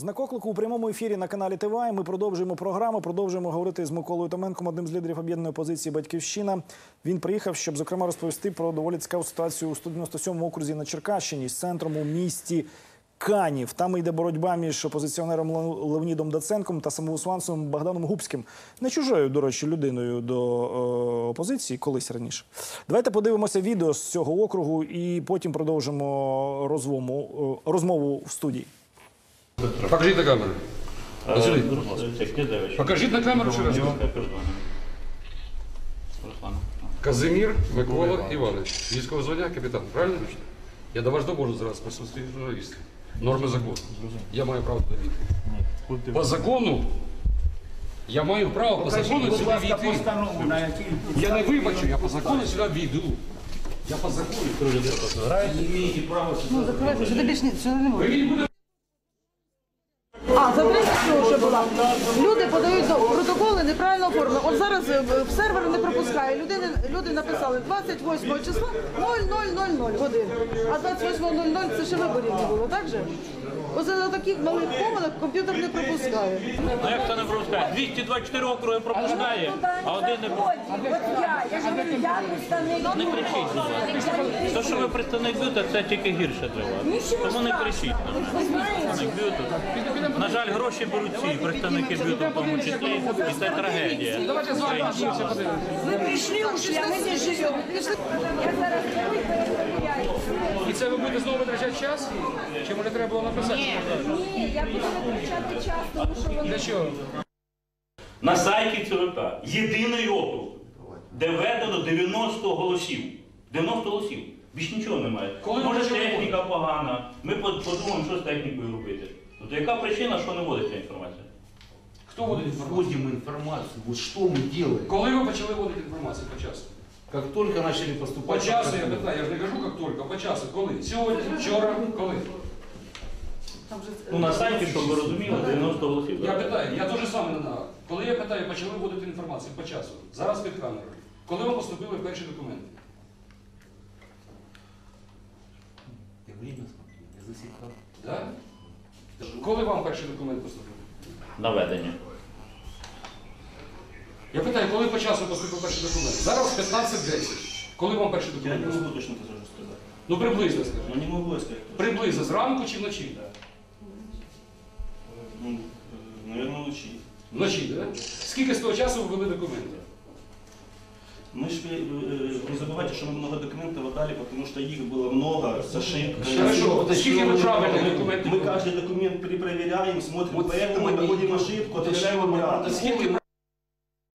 Знак оклику у прямому ефірі на каналі ТВА. Ми продовжуємо програму. Продовжуємо говорити з Миколою Томенком, одним з лідерів об'єднаної опозиції Батьківщина. Він приїхав, щоб зокрема розповісти про доволі цікаву ситуацію у 197-му окрузі на Черкащині з центром у місті. Канів там йде боротьба між опозиціонером Ле- Леонідом Даценком та самоусванцем Богданом Губським, не чужою, до речі, людиною до е, опозиції колись раніше. Давайте подивимося відео з цього округу і потім продовжимо розмову, е, розмову в студії. Покажіть на камеру. Василій, Покажіть покажіть на камеру ще раз. Казимір Микола Іванович. Військове звання, капітан. Правильно? Я до вас доможу зараз в присутствии журналістів. Норми закону. Я маю право туди війти. По закону. Я маю право по закону сюди війти. Я не вибачу, я по закону сюди війду. Я по закону. Ну, закривайте, сюди більше ні- сюди не можна. Ви будете Що вже була. Люди подають протоколи неправильно оформлені. От зараз е, в сервер не пропускає. Людини, люди написали 28 числа 0000 годин. А 28.00 це ще виборів не було, так же? Оце на таких малих помилок комп'ютер не пропускає. Ну як це не пропускає? 224 округи пропускає, а один не пропускає. От я, я ж говорю, я представник Не кричіть, ласка. То, що ви представник б'юта, це тільки гірше для вас. Тому не кричіть. Знаєте, Представник б'юту. На жаль, гроші беруть ці представники б'юту в тому числі, і це трагедія. ви прийшли ушли, а ми здесь живемо. Я зараз. І це ви будете знову витрачати час? Чи може треба було написати? Ні, я буду виключати час, тому що вони... Для чого? на сайті ЦВК єдиний округ, де введено 90 голосів. 90 голосів. Більш нічого немає. Коли Може почали техніка погана. Ми подумаємо, що з технікою робити. Тобто яка причина, що не вводиться інформація? Хто вводить інформацію? Вводим информацию. Вот что мы делаем? Коли ви почали вводити інформацію по часу? Как только начали По поступать... часу я питаю, я ж не кажу, як тільки, по часу. Коли? Сьогодні, вчора, коли? Ну на сайті, щоб ви розуміли, 90 голосів. Я питаю, я теж саме не знаю. Коли я питаю, почали вводити інформацію по часу, зараз під камерою. Коли вам поступили перші документи? Я время смотрю, я засекал. Да? Коли вам перший документ поступив? Наведення. Я питаю, коли по часу поступив перший документ? Зараз 15.10. Коли вам перший Я документ? не поступив? можу точно це сказати. Ну приблизно скажи. Ну не можу сказати. Приблизно зранку чи вночі? Ну, наверное, вночі. Вночі, так? Скільки з того часу ви ввели документи? Мы же э, не забывайте, что мы много документов отдали, потому что их было много с ошибкой. Хорошо, вот сколько вы правильных Мы документов? Мы каждый документ перепроверяем, смотрим, Вот поэтому мы сегодня находим идет- ошибку, вот отправляем сегодня обратно. надо сколько Сколько